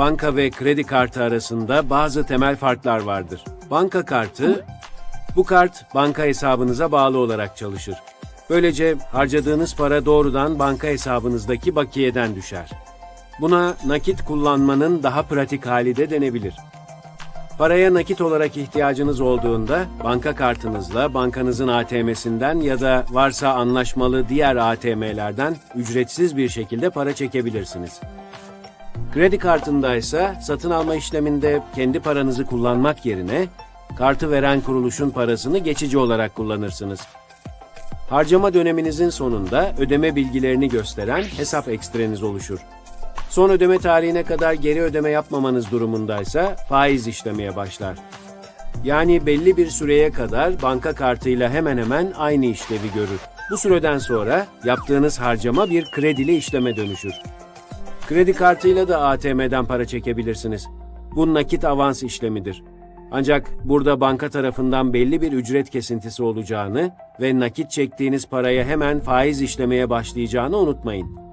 banka ve kredi kartı arasında bazı temel farklar vardır. Banka kartı, bu kart banka hesabınıza bağlı olarak çalışır. Böylece harcadığınız para doğrudan banka hesabınızdaki bakiyeden düşer. Buna nakit kullanmanın daha pratik hali de denebilir. Paraya nakit olarak ihtiyacınız olduğunda banka kartınızla bankanızın ATM'sinden ya da varsa anlaşmalı diğer ATM'lerden ücretsiz bir şekilde para çekebilirsiniz. Kredi kartında ise satın alma işleminde kendi paranızı kullanmak yerine kartı veren kuruluşun parasını geçici olarak kullanırsınız. Harcama döneminizin sonunda ödeme bilgilerini gösteren hesap ekstreniz oluşur. Son ödeme tarihine kadar geri ödeme yapmamanız durumundaysa faiz işlemeye başlar. Yani belli bir süreye kadar banka kartıyla hemen hemen aynı işlevi görür. Bu süreden sonra yaptığınız harcama bir kredili işleme dönüşür. Kredi kartıyla da ATM'den para çekebilirsiniz. Bu nakit avans işlemidir. Ancak burada banka tarafından belli bir ücret kesintisi olacağını ve nakit çektiğiniz paraya hemen faiz işlemeye başlayacağını unutmayın.